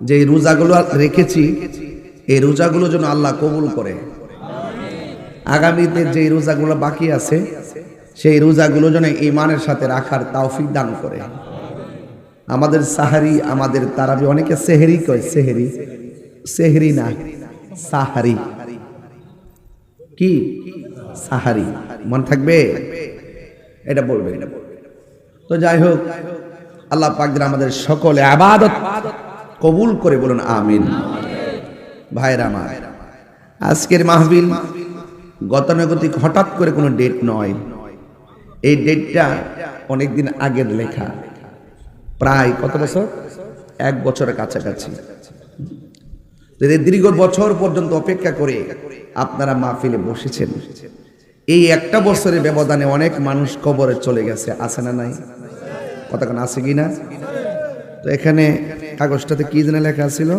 যে রোজাগুলো রেখেছি, এই রোজাগুলো যেন আল্লাহ কবুল করে। আগামীতে যে রোজাগুলো বাকি আছে, সেই রোজাগুলো যেন ইমানের সাথে রাখার তাওফিক দান করে। আমাদের সাহারি, আমাদের তারাবি, অনেকে সেহেরি কয়, সেহেরি। সেহেরি না, সাহারি। কি? সাহারি। মনে থাকবে? এটা বলবে। তো যাই হোক, আল্লাহ পাক আমাদের সকলে আবাদত কবুল করে বলুন, আমিন। ভাইরা আমার, আজকের মাহবিল গতানুগতিক হঠাৎ করে কোনো ডেট নয়। এই ডেটটা অনেকদিন আগের লেখা। প্রায় কত বছর? এক বছরের কাছাকাছি। দীর্ঘ বছর পর্যন্ত অপেক্ষা করে আপনারা মাহফিলে বসেছেন, এই একটা বছরের ব্যবধানে অনেক মানুষ কবরে চলে গেছে। আছে না নাই? কতক্ষণ আছে কি না? তো এখানে কাগজটাতে কি যেন লেখা ছিল?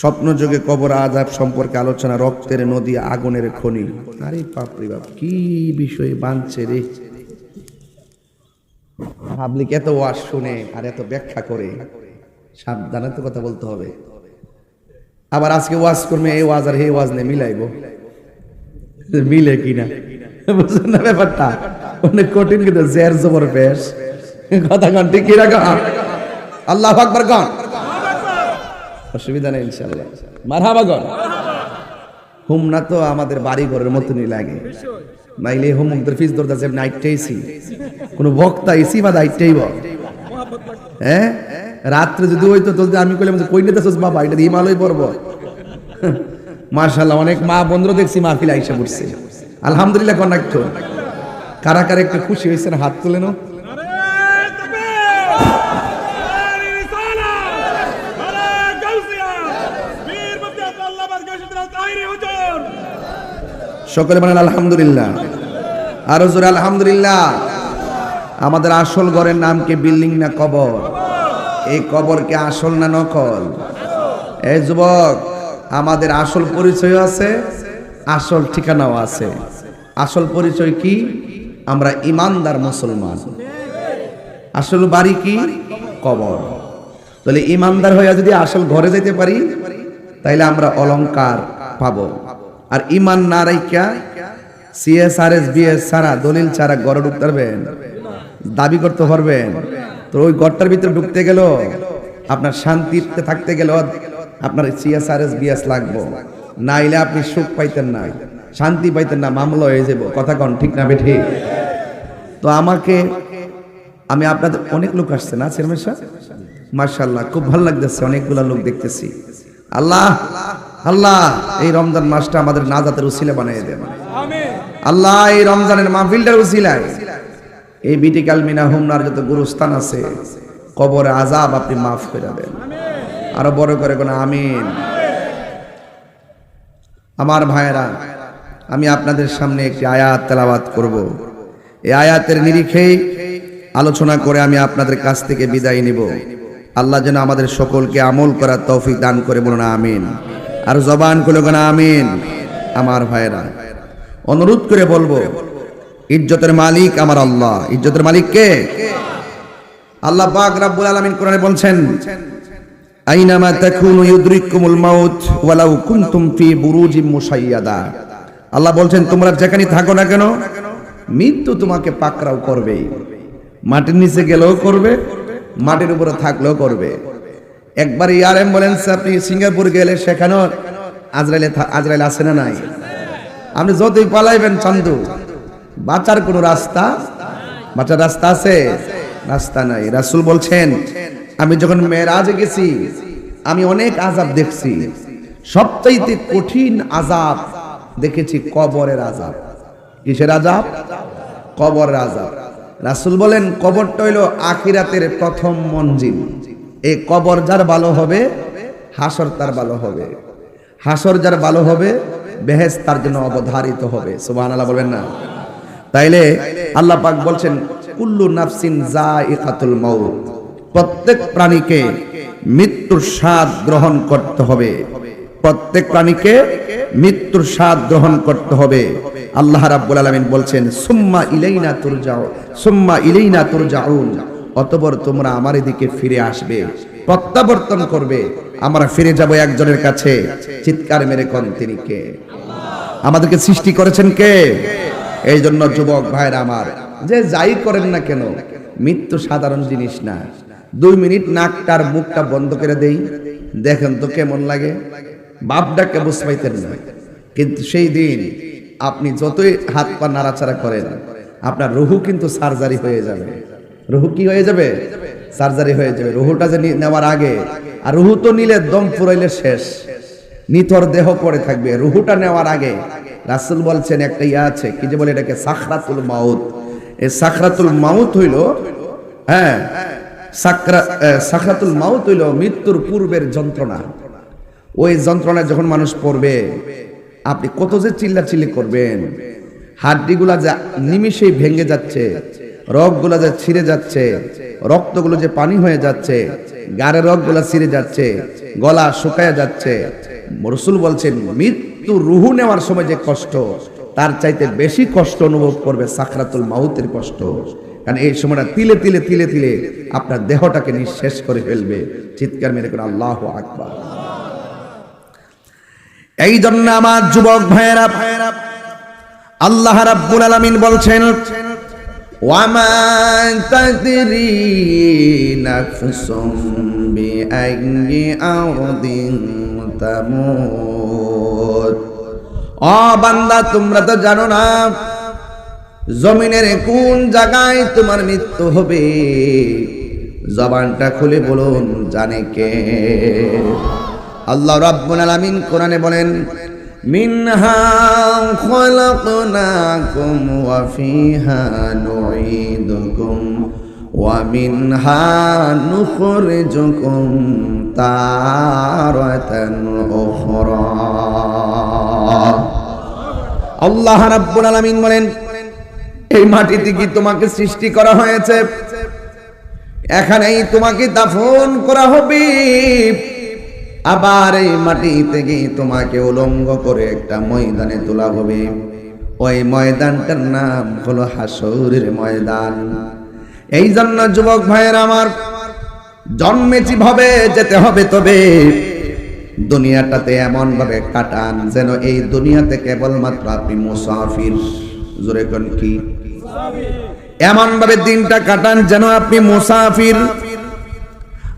স্বপ্নযোগে কবর আজাব সম্পর্কে আলোচনা, রক্তের নদী, আগুনের খনি। আরে বাপরে বাপ, কি বিষয় বানছে রে? পাবলিক এত ওয়াজ শুনে আর এত ব্যাখ্যা করে, সাবধানে তো কথা বলতে হবে। আবার আজকে ওয়াজ করবে, এই ওয়াজ আর হে ওয়াজ নেই মিলাইবো। মিলে কিনা? বুঝলেন না ব্যাপারটা? অনেক কঠিন কিন্তু জের জবর পেশ কথা কন, ঠিক কিনা কন? আল্লাহ আকবার কন। অসুবিধা নেই ইনশাল্লাহ মারহাবা কন। হুম না তো আমাদের বাড়ি ঘরের মতনই লাগে। নাইলে হুম মুখদের ফিস ধরতে আছে নাইটটাইছি কোনো বক্তা ইসি বা দায়িত্বই বল। হ্যাঁ? রাত্রে যদি হইতো তো আমি কইলাম যে কই নিতেছস বাবা, এটা দিয়ে মালই পড়ব মার্শাল্লাহ অনেক মা বন্ধুরা দেখছি মাহফিল আইসা পড়ছে। আলহামদুলিল্লাহ কন্যাক্ট কারা কারা একটু খুশি হয়েছেন, হাত তুলে নাও। সকলে বলেন, আলহামদুলিল্লাহ। আরও জোরে, আলহামদুলিল্লাহ। আমাদের আসল ঘরের নাম কি বিল্ডিং না কবর? এই কবর কি আসল না নকল? এই যুবক, আমাদের আসল পরিচয় আছে, আসল ঠিকানাও আছে। আসল পরিচয় কি? আমরা ইমানদার মুসলমান। আসল বাড়ি কি? কবর। তাহলে ইমানদার হইয়া যদি আসল ঘরে যেতে পারি, তাইলে আমরা অলংকার পাব। আর ইমান না রাইকা সিএসআরএস বিএস ছাড়া দলিল ছাড়া ঘরে ঢুকতে পারবেন, দাবি করতে পারবেন। তো ওই ঘরটার ভিতরে ঢুকতে গেল আপনার শান্তিতে থাকতে গেল আপনার সিএসআরএস বিএস লাগবো। নাইলে আপনি সুখ পাইতেন না। শান্তি পাইতেন না, মামলা হয়ে যাব কথা কন, ঠিক না বেঠি? তো আমাকে, আমি আপনাদের, অনেক লোক আসছে না, চেয়ারম্যান সাহেব? মার্শাল্লাহ খুব ভালো লাগতেছে, অনেকগুলা লোক দেখতেছি। আল্লাহ আল্লাহ, এই রমজান মাসটা আমাদের নাজাতের উসিলা বানিয়ে দেন। আল্লাহ, এই রমজানের মাহফিলটার উসিলায়। এই বিটিকাল মিনা হুমনার যত গুরুস্থান আছে, কবরে আজাব আপনি মাফ করে দেন। আরও বড় করে কোন আমিন। আমার ভাইয়েরা আমি আপনাদের সামনে একটি আয়াত তেলাওয়াত করব। এই আয়াতের নিরিখেই আলোচনা করে আমি আপনাদের কাছ থেকে বিদায় নিব। আল্লাহ যেন আমাদের সকলকে আমল করার তৌফিক দান করে বলুন, আমিন। আর জবান করে কোন আমিন। আমার ভাইয়েরা, অনুরোধ করে বলব, ইজ্জতের মালিক আমার আল্লাহ। ইজ্জতের মালিক কে? আল্লাহ পাক রাব্বুল আলামিন কোরআনে বলছেন, আইনামা তাকুনু ইউদরিকুমুল মাউত ওয়ালাউ কুনতুম ফি বুরুজিম মুশাইয়াদা। আল্লাহ বলছেন, তোমরা যেখানে থাকো না কেন, মৃত্যু তোমাকে পাকড়াও করবে। মাটির নিচে গেলেও করবে, মাটির উপরে থাকলেও করবে। একবার এয়ার অ্যাম্বুলেন্স আপনি সিঙ্গাপুর গেলে সেখানেও আজরাইলে আজরাইল আছে না নাই? আপনি যতই পালাইবেন চান্দু, বাঁচার কোনো রাস্তা, বাঁচার রাস্তা আছে? রাস্তা নাই। রাসূল বলছেন, আমি যখন মেয়েরাজে গেছি, আমি অনেক আজাব দেখছি। সবচাইতে কঠিন আজাব দেখেছি কবরের আজাব কিসের আজাব কবরের আজাব রাসূল বলেন, কবরটা হইল আখিরাতের প্রথম মঞ্জিল। এই কবর যার ভালো হবে, হাসর তার ভালো হবে। হাসর যার ভালো হবে বেহেস তার জন্য অবধারিত হবে। সুবহানাল্লাহ বলবেন না? তাইলে আল্লাহ পাক বলছেন, কুল্লু নাফসিন জাইকাতুল মাউত। প্রত্যেক প্রাণীকে মৃত্যুর স্বাদ গ্রহণ করতে হবে। প্রত্যেক প্রাণীকে মৃত্যুর স্বাদ গ্রহণ করতে হবে। আল্লাহ রাব্বুল আলামিন বলছেন, সুম্মা ইলাইনা তুরজাউ সুম্মা ইলাইনা তুরজাউন অতপর তোমরা আমার এদিকে ফিরে আসবে, প্রত্যাবর্তন করবে। আমরা ফিরে যাব একজনের কাছে, চিৎকার মেরে কন তিনি কে? আমাদেরকে সৃষ্টি করেছেন কে? এই জন্য যুবক ভাইরা আমার, যে যাই করেন না কেন, মৃত্যু সাধারণ জিনিস না। দুই মিনিট নাকটার মুখটা বন্ধ করে দেই, দেখেন তো কেমন লাগে। বাপডাকে বুঝ পাইতেন না। কিন্তু সেই দিন আপনি যতই হাত পা নাড়াচাড়া করেন, আপনার রুহু কিন্তু সার্জারি হয়ে যাবে। রুহু কি হয়ে যাবে? সার্জারি হয়ে যাবে। রুহুটা যে নেওয়ার আগে, আর রুহু তো নিলে দম ফুরাইলে শেষ। নিথর দেহ পড়ে থাকবে। রুহুটা নেওয়ার আগে রাসুল বলছেন, একটা ইয়া আছে, কি যে বলে এটাকে? সাখরাতুল মাউত। এই সাখরাতুল মাউত হইল হ্যাঁ সাকরা সাখরাতুল মাউত হইল মৃত্যুর পূর্বের যন্ত্রণা। ওই যন্ত্রণায় যখন মানুষ পড়বে, আপনি কত যে চিল্লা চিল্লি করবেন। হাড্ডিগুলা যা নিমিষেই ভেঙে যাচ্ছে, রগগুলা যে ছিঁড়ে যাচ্ছে, রক্তগুলো যে পানি হয়ে যাচ্ছে গাড়ের রগগুলা ছিঁড়ে যাচ্ছে, গলা শুকায় যাচ্ছে। রসুল বলছেন, মৃত্যু রুহু নেওয়ার সময় যে কষ্ট, তার চাইতে বেশি কষ্ট অনুভব করবে সাকরাতুল মাউতের কষ্ট। কারণ এই সময়টা তিলে তিলে তিলে তিলে আপনার দেহটাকে নিঃশেষ করে ফেলবে। চিৎকার মেরে করে আল্লাহ আকবার। এই জন্য আমার যুবক ভাইয়েরা, আল্লাহ রাব্বুল আলামিন বলছেন, ওয়ামা তাদরি নাফসুম বিআইয়ি আরদিন তামুত। ও বান্দা, তোমরা তো জানো না, জমিনের কোন জায়গায় তোমার মৃত্যু হবে? জবানটা খুলে বলুন, জানে কে? আল্লাহ রাব্বুল আলামিন কোরআনে বলেন, মিনহা খলাকনাকুম ওয়া ফিহা নুঈদুকুম ওয়া মিনহা নুখরিজুকুম তারাতান উখরা। আল্লাহ রাব্বুল আলামিন বলেন, এই মাটিতে কি তোমাকে সৃষ্টি করা হয়েছে? এখানেই তোমাকে দাফন করা হবে। আবার এই মাটি থেকে তোমাকে উলঙ্গ করে একটা ময়দানে তোলা হবে। ওই ময়দানটার নাম হলো হাসরের ময়দান। এই জন্য যুবক ভাইয়ের আমার জন্মেছি ভাবে যেতে হবে তবে দুনিয়াটাতে এমন ভাবে কাটান যেন এই দুনিয়াতে কেবলমাত্র আপনি মুসাফির। জোরে কোন কি? এমন ভাবে দিনটা কাটান যেন আপনি মুসাফির।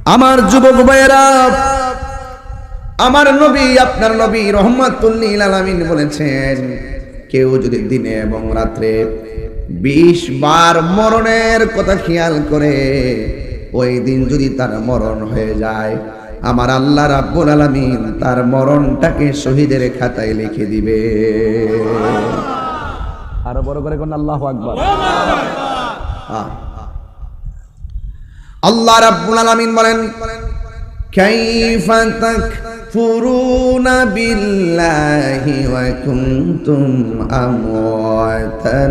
আমার যুবক ভাইয়েরা আমার নবী আপনার নবী রহমাতুল্লিল আলামিন বলেছেন কেউ যদি দিনে এবং রাত্রে বিশ বার মরণের কথা খেয়াল করে ওই দিন যদি তার মরণ হয়ে যায় আমার আল্লাহ রাব্বুল আলামিন তার মরণটাকে শহীদের খাতায় লিখে দিবে। আরও বড় করে কোন আল্লাহ আকবর। আল্লাহ রাব্বুল আলমিন বলেন কাইফা তাক تكفرون بالله وكنتم أمواتا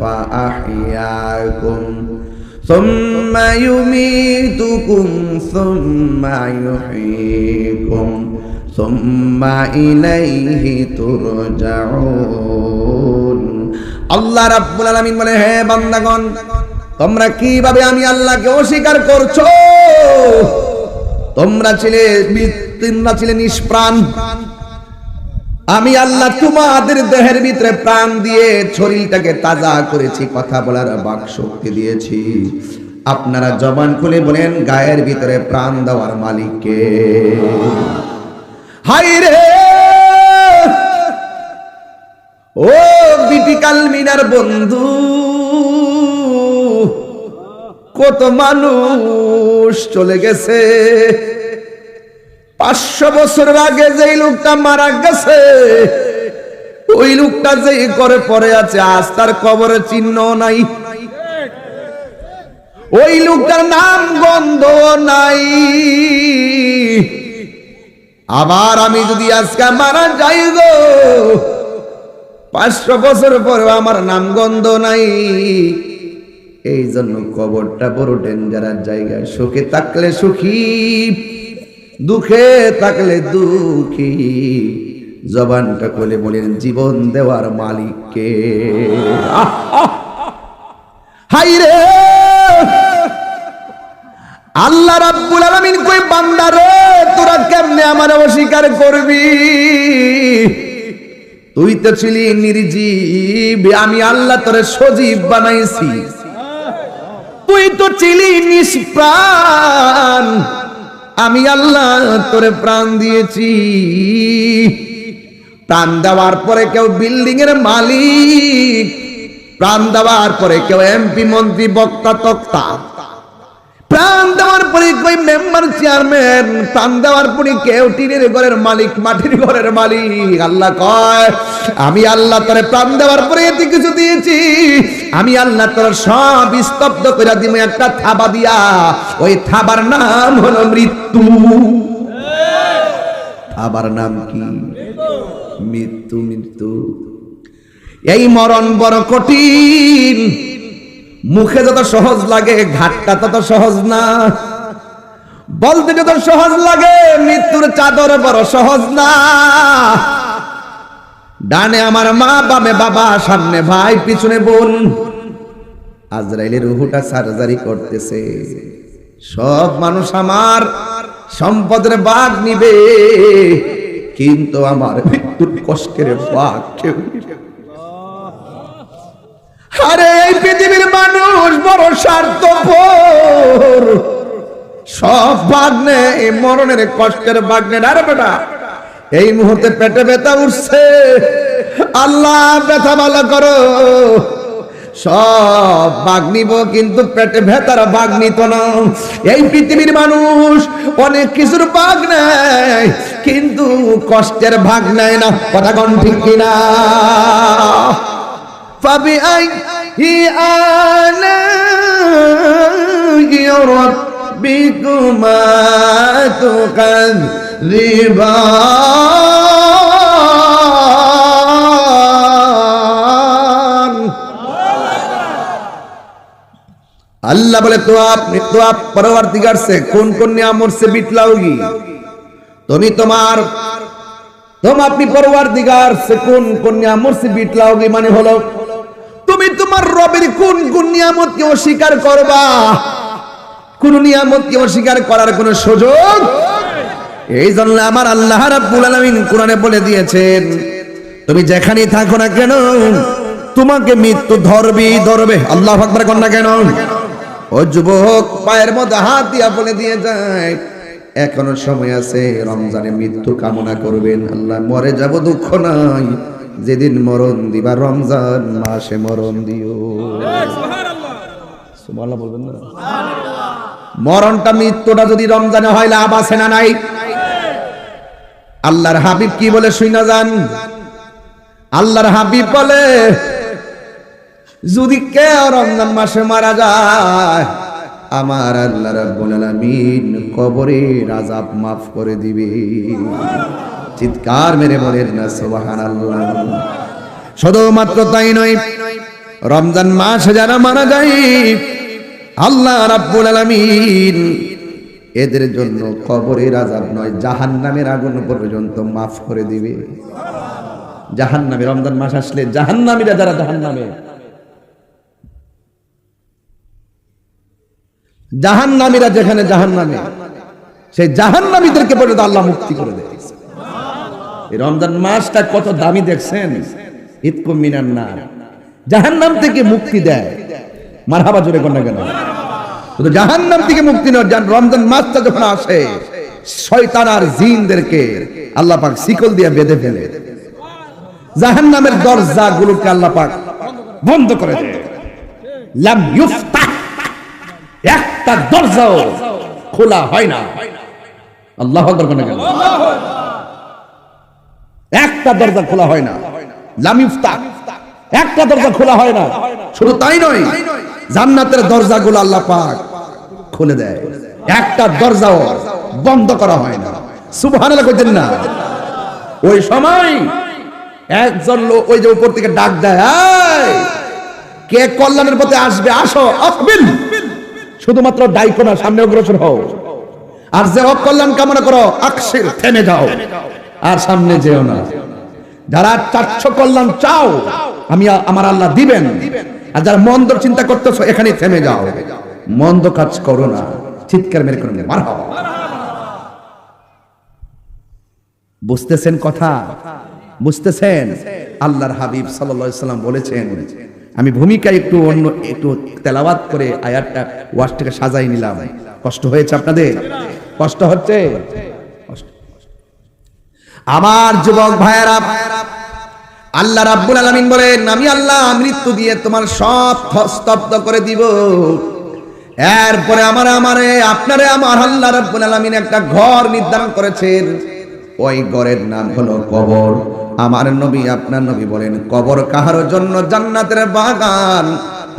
فأحياكم ثم يميتكم ثم يحييكم ثم إليه ترجعون আল্লাহ রাব্বুল আলামিন বলে হে বান্দাগণ তোমরা কিভাবে আমি আল্লাহকে অস্বীকার করছো তোমরা ছিলে তোমরা ছিলে নিষ্প্রাণ। আমি আল্লাহ তোমাদের দেহের ভিতরে প্রাণ দিয়ে শরীরটাকে তাজা করেছি, কথা বলার বাক শক্তি দিয়েছি। আপনারা জবান খুলে বলেন, গায়ের ভিতরে প্রাণ দেওয়ার মালিককে হাই রে! ও বিটি কালমিনার বন্ধু! কত মানুষ চলে গেছে। পাঁচশো বছরের আগে যেই লোকটা মারা গেছে, ওই লোকটা যে করে পড়ে আছে, আজ তার কবরে চিহ্ন নাই। ওই লোকটার নাম গন্ধ নাই। আবার আমি যদি আজকে মারা যাই গো, পাঁচশো বছর পরে আমার নাম গন্ধ নাই। এই জন্য কবরটা বড় ডেঞ্জারার জায়গা। সুখে থাকলে সুখী, দুঃখে থাকলে দুঃখী। জবানটা কোলে বলেন, জীবন দেওয়ার মালিককে! হাই রে! আল্লাহ রাব্বুল আলামিন কই, বান্দা রে, তোরা কেমনে আমার অস্বীকার করবি? তুই তো ছিলি নির্জীব, আমি আল্লাহ তোরে সজীব বানাইছি। তুই তো ছিলি নিষ্প্রাণ আমি আল্লাহ তোরে প্রাণ দিয়েছি। প্রাণ দেওয়ার পরে কেউ বিল্ডিং এর মালিক, প্রাণ দেওয়ার পরে কেউ এমপি, মন্ত্রী, বক্তা, তক্তা। প্রাণ দেওয়ার পরে কই মেম্বার চেয়ারম্যান প্রাণ দেওয়ার পরে কেউ টিনের ঘরের মালিক, মাটির ঘরের মালিক। আল্লাহ কয়, আমি আল্লাহ তোরে প্রাণ দেওয়ার পরে এতে কিছু দিয়েছি। আমি আল্লাহ তোর সব স্তব্ধ করে দিব একটা থাবা দিয়া। ওই থাবার নাম হলো মৃত্যু। থাবার নাম কি? মৃত্যু মৃত্যু। এই মরণ বড় কঠিন। মুখে যত সহজ লাগে, ঘাটটা তত সহজ না। বলতে যত সহজ লাগে, মৃত্যুর চাদর বড় সহজ না। ডানে আমার মা, বামে বাবা, সামনে ভাই, পিছনে বোন। আজরাইলের রুহুটা সার্জারি করতেছে। সব মানুষ আমার সম্পদের বাঘ নিবে। কিন্তু আমার মৃত্যুর কষ্টের বাঘ কেউ নিবে। আরে এই পৃথিবীর মানুষ বড় স্বার্থপর। সব ভাগ নেই মরণের কষ্টের ভাগ নেই আরে বেটা? এই মুহূর্তে পেটে ব্যথা উঠছে। আল্লাহ, ব্যথা ভালো করো। সব ভাগ নিব, কিন্তু পেটে ভেতার ভাগ নিত না। এই পৃথিবীর মানুষ অনেক কিছুর ভাগ নেয়, কিন্তু কষ্টের ভাগ নেয় না। কথা ঠিক কিনা? فبأي آلاء ربكما تكذبان আল্লাহ বলে তো আপনি তো আপ পরবর্তীকার সে কোন কোন নিয়ামত সে বিটলাওগি তুমি তোমার তুম আপনি পরওয়ার দিগার সে কোন কোন নিয়ামত সে বিটলাওগি মানে হলো তুমি তোমার রবের কোন কোন নিয়ামতকে অস্বীকার করবা? কোন নিয়ামতকে অস্বীকার করার কোন সুযোগ? এই জন্য আমার আল্লাহ রাব্বুল আলামিন কোরআনে বলে দিয়েছেন, তুমি যেখানেই থাকো না কেন, তোমাকে মৃত্যু ধরবি ধরবে। আল্লাহ আকবার কর না কেন? ও যুবক, পায়ের মধ্যে হাত দিয়া বলে দিয়ে যায়, এখনও সময় আছে, রমজানে মৃত্যু কামনা করবেন, আল্লাহ মরে যাব, দুঃখ নাই। যেদিন মরণ দিবা রমজান মাসে মরণ দিও। সুবহানাল্লাহ বলবেন না? মরণটা মৃত্যুটা যদি রমজানে হয় লাভ আছে না নাই? আল্লাহর হাবিব কি বলে শুই না যান? আল্লাহর হাবিব বলে যদি কেউ রমজান মাসে মারা যায় আমার আল্লাহ রাব্বুল আলামিন কবরের আযাব মাফ করে দিবে। চিৎকার মেরে বলেন, না, সুবহানাল্লাহ। শুধুমাত্র তাই নয়, রমজান মাসে যারা মারা যায়, আল্লাহ রাব্বুল আলামিন এদের জন্য কবরের আযাব নয়, জাহান্নামের আগুন পর্যন্ত মাফ করে দিবে। জাহান্নামে রমজান মাস আসলে জাহান্নামীরা যারা জাহান্নামে। জাহান্নামীরা যেখানে জাহান্নামে, সেই জাহান্নামীদেরকে পর্যন্ত আল্লাহ মুক্তি করে দেয়। রমজান মাসটা কত দামি দেখছেন? ইতকুম মিনান না জাহান্নাম থেকে মুক্তি দেয়। মারহাবা জোরে কন্যা কেন? শুধু জাহান্নাম থেকে মুক্তি নয় জান রমজান মাসটা যখন আসে, শয়তান আর জিনদেরকে আল্লাহ পাক শিকল দিয়ে বেঁধে ফেলে। জাহান্নামের দরজা গুলোকে আল্লাহ পাক বন্ধ করে দেয়। লাম ইউফতাহ। একটা দরজাও খোলা হয় না। আল্লাহ আকবার কেন? একটা দরজা খোলা হয় না। লাম ইফতাহ একটা দরজা খোলা হয় না। শুধু তাই নয় জান্নাতের দরজাগুলো আল্লাহ পাক খুলে দেয়। একটা দরজাও বন্ধ করা হয় না। সুবহানাল্লাহ কইতেন না। ওই সময় একজন লোক ওই যে উপর থেকে ডাক দেয় "এই, কে কল্যাণের পথে আসবে? আসো আকবিল শুধুমাত্র ডাইকো না সামনে অগ্রসর হও। আর যে অকল্যাণ কামনা করো আকশির থেমে যাও। আর সামনে যেও না। যারা চারশো কল্যাণ চাও, আমি আমার আল্লাহ দিবেন। আর যারা মন্দ চিন্তা করতেছো, এখানে থেমে যাও। মন্দ কাজ করো না। চিৎকার মেরে করে বুঝতেছেন কথা? বুঝতেছেন? আল্লাহর হাবিব সাল্লাম বলেছেন, আমি ভূমিকা একটু অন্য, একটু তেলাওয়াত করে আয়াতটা ওয়াজটাকে সাজাই নিলাম। কষ্ট হয়েছে আপনাদের? কষ্ট হচ্ছে। আমার যুবক ভাইয়েরা, আল্লাহ রাব্বুল আলামিন বলেন, আমি আল্লাহ মৃত্যু দিয়ে তোমার সব স্তব্ধ করে দিব। এরপরে আমার আমারে, আপনারে আমার আল্লাহ রাব্বুল আলামিন একটা ঘর নির্ধারণ করেছেন। ওই ঘরের নাম হলো কবর। আমার নবী, আপনার নবী বলেন, কবর কাহার জন্য জান্নাতের বাগান?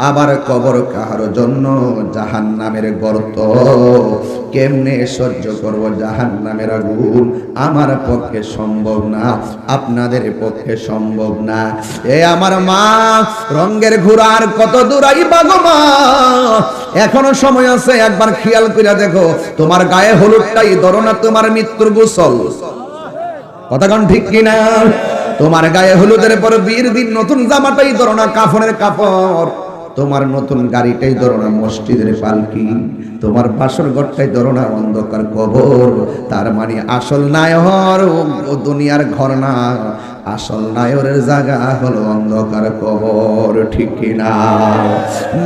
আবার কবর কাহার জন্য জাহান নামের গর্ত? কেমনে সহ্য করব জাহান নামের আগুন? আমার পক্ষে সম্ভব না, আপনাদের পক্ষে সম্ভব না। এ আমার মা রঙ্গের ঘোড়ার কত দূরাই বাগো মা? এখনও সময় আছে, একবার খেয়াল করে দেখো, তোমার গায়ে হলুদটাই ধরো না তোমার মৃত্যুর গোসল। কথাগণ ঠিক কিনা? তোমার গায়ে হলুদের পর বীর দিন নতুন জামাটাই ধরো না, কাফনের কাপড়। তোমার নতুন গাড়িটাই ধরো না, মসজিদের পালকি। তোমার বাসর ঘরটাই ধরো না, অন্ধকার কবর। তার মানে আসল নায়র ও দুনিয়ার ঘর না। আসল নায়রের জায়গা হলো অন্ধকার কবর, ঠিক কিনা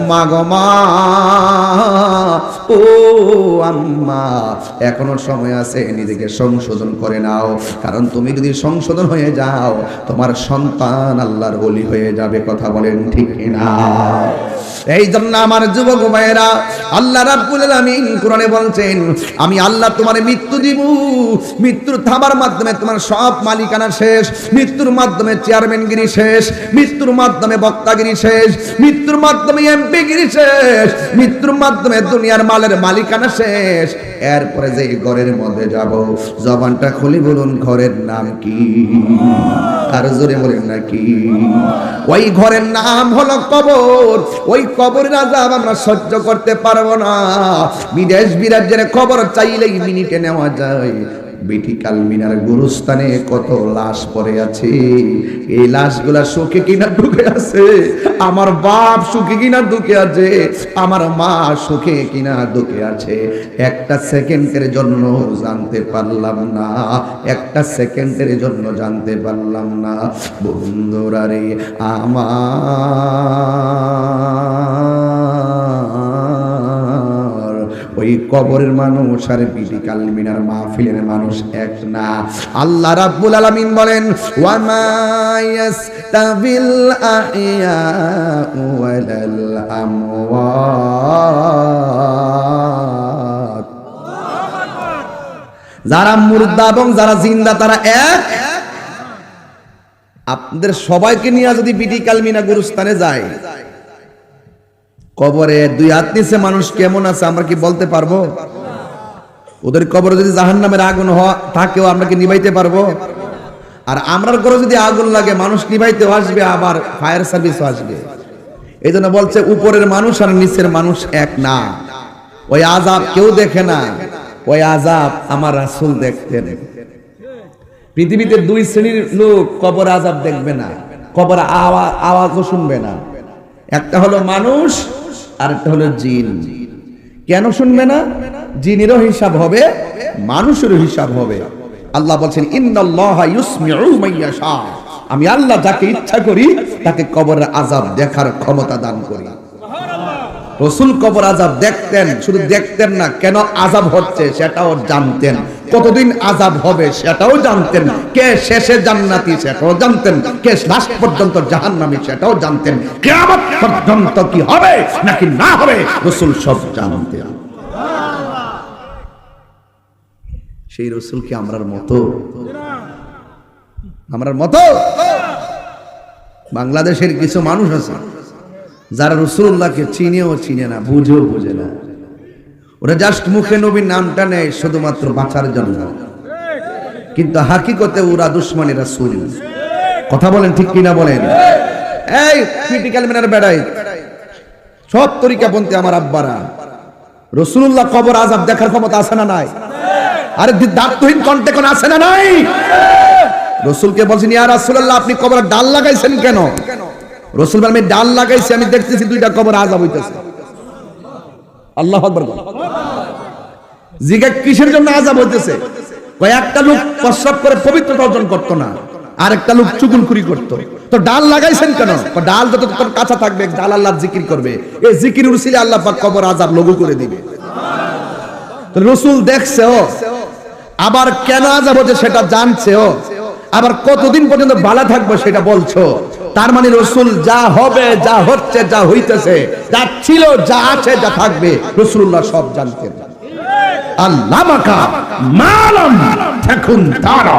মাগো মা ও আম্মা, এখনও সময় আছে, নিজেকে সংশোধন করে নাও। কারণ তুমি যদি সংশোধন হয়ে যাও, তোমার সন্তান আল্লাহর বলি হয়ে যাবে, কথা বলেন, ঠিক কিনা এই জন্য আমার যুবক ভাইয়েরা, আল্লাহ রাব্বুল আলামিন কোরআনে বলছেন, আমি আল্লাহ তোমার মৃত্যু দিব, মৃত্যুর থাবার মাধ্যমে তোমার সব মালিকানা শেষ মৃত্যুর মাধ্যমে চেয়ারম্যানগিরি শেষ, মৃত্যুর মাধ্যমে বক্তাগিরি শেষ, মৃত্যুর মাধ্যমে এমপিগিরি শেষ, মৃত্যুর মাধ্যমে দুনিয়ার মালের মালিকানা শেষ। এরপরে যে ঘরের মধ্যে যাব, জবানটা খুলি বলুন, ঘরের নাম কি? আর জোরে বলেন নাকি ওই ঘরের নাম হলো কবর। ওই কবরের আজাব আমরা সহ্য করতে পারব না। বিদেশ বিরাজ্যের খবর চাইলেই মিনিটে নেওয়া যায়। বেটি কালমিনার গুরুস্থানে কত লাশ পড়ে আছে? এই লাশগুলা সুখে কিনা ঢুকে আছে? আমার বাপ সুখে কিনা ঢুকে আছে? আমার মা সুখে কিনা ঢুকে আছে? একটা সেকেন্ডের জন্য জানতে পারলাম না। একটা সেকেন্ডের জন্য জানতে পারলাম না। বন্ধুরা রে, আমার ওই কবরের মানুষ আর বিডি কালমিনার মাহফিলের মানুষ এক না। আল্লাহ রাব্বুল আলামিন বলেন, ওয়ামা ইয়াস্তাবিল আহিয়া ওয়ালাল আমওয়াত। যারা মুর্দা এবং যারা জিন্দা, তারা এক। আপনাদের সবাইকে নিয়ে যদি বিডি কালমিনা গুরুস্থানে যায় কবরে দুই হাত নিচে মানুষ কেমন আছে আমরা কি বলতে পারব? ওদের কবরে যদি জাহান নামের আগুন থাকেও আমরা কি নিভাইতে পারব? আর আমরার ঘরে যদি আগুন লাগে, মানুষ নিভাইতেও আসবে, আবার ফায়ার সার্ভিসও আসবে। এই জন্য বলছে, উপরের মানুষ আর নিচের মানুষ এক না। ওই আজাব কেউ দেখে না। ওই আজাব আমার রাসুল দেখতেন। পৃথিবীতে দুই শ্রেণির লোক কবর আজাব দেখবে না। কবর আওয়াজ আওয়াজও শুনবে না। একটা হলো মানুষ আর একটা হলো জিন। কেন শুনবে না? জিনেরও হিসাব হবে, মানুষেরও হিসাব হবে। আল্লাহ বলছেন আমি আল্লাহ যাকে ইচ্ছা করি, তাকে কবরের আজাব দেখার ক্ষমতা দান করি। রসুল কবর আজাব দেখতেন, শুধু দেখতেন না, কেন আজাব হচ্ছে সেটাও জানতেন। কতদিন আজাব হবে সেটাও জানতেন। কে শেষে জান্নাতি সেটাও জানতেন। কে লাস্ট পর্যন্ত জাহান্নামী সেটাও জানতেন। কিয়ামত পর্যন্ত কি হবে নাকি না হবে, রসুল সব জানতেন। সেই রসুল কি আমরার মতো? আমরার মতো? বাংলাদেশের কিছু মানুষ আছে। যারা রসুল্লাহকে চিনেও চিনে না, বুঝেও বুঝে না। ওরা জাস্ট মুখে নবীর নামটা নেয় শুধুমাত্র বাঁচার জন্য। কিন্তু হাকিকতে ওরা দুশ্মনী রাসূল। কথা বলেন ঠিক কিনা বলেন? এই ক্রিটিক্যাল মিনার বেড়াই সব তরিকা বলতে আমার আব্বারা। রসুল্লাহ কবর আজাব দেখার ক্ষমতা আছে না নাই? আরে দাঁতহীন কণ্ঠে কোন আছে না নাই? রসুলকে বলছেন, ইয়া রাসূলুল্লাহ, আপনি কবরে ডাল লাগাইছেন কেন? রসুল আমি ডাল লাগাইছি, আমি দেখতেছি দুইটা কবর আজাব হইতেছে। আল্লাহ আকবার। জিগা কিসের জন্য আজাব হইতেছে? কয়, একটা লোক প্রস্রাব করে পবিত্রতা অর্জন করতো না, আর একটা লোক চুগুলখুরি করতো। তো ডাল লাগাইছেন কেন? ডাল যত তোর কাঁচা থাকবে, ডাল আল্লাহর জিকির করবে। এই জিকির উসিলে আল্লাহ পাক কবর আজাব লঘু করে দিবে। রসুল দেখছেও আবার কেন আজাব হচ্ছে সেটা জানছেও আবার কতদিন পর্যন্ত বালা থাকবে সেটা বলছো তার মানে রসুল যা হবে, যা হচ্ছে, যা হইতেছে, যা ছিল, যা আছে, যা থাকবে, রসুল্লাহ সব জানতেন। আল্লাহ মাকা মালম এখন তারা।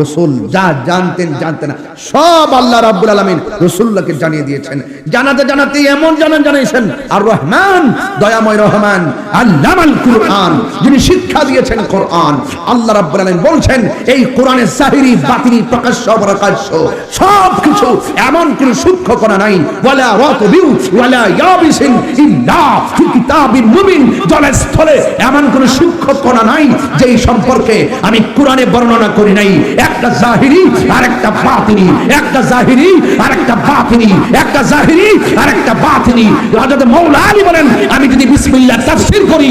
রসুল যা জানতেন জানতেন সব আল্লাহ রাব্বুল আলামিন রসুল্লাহকে জানিয়ে দিয়েছেন। জানাতে জানাতে এমন জানান জানিয়েছেন আর রহমান দয়াময় রহমান, আল্লামাল কুরআন, যিনি শিক্ষা দিয়েছেন কোরআন। আল্লাহ রাব্বুল আলামিন বলছেন, এই কোরআনের জাহিরি, বাতিনি, প্রকাশ্য, অপ্রকাশ্য সব কিছু এমন কোন সূক্ষ্ম করা নাই। ওয়ালা রাতবিউ, ওয়ালা ইয়াবিসিন ইল্লা ফি কিতাবিন মুবিন। জলের স্থলে এমন কোন সূক্ষ্ম করা নাই, যেই সম্পর্কে আমি কোরআনে বর্ণনা করি নাই। একটা জাহিরি আর একটা বাতিনি। একটা জাহিরি আর একটা বাতিনি। একটা জাহিরি আর একটা বাতিনি। হযরত মাওলা আলী বলেন আমি যদি বিসমিল্লাহ তাফসীর করি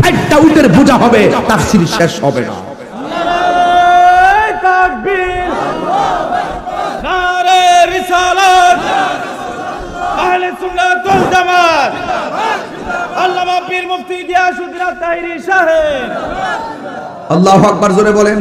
60টা উটের বোঝা হবে তাফসীর শেষ হবে না। নারে তাকবীর নারে রিসালাত। আহলে সুন্নাত ওয়াল জামাত। আল্লামা পীর মুফতি গিয়াসউদ্দিন আত-তাহিরি সাহেব। আল্লাহু আকবার জোরে বলেন।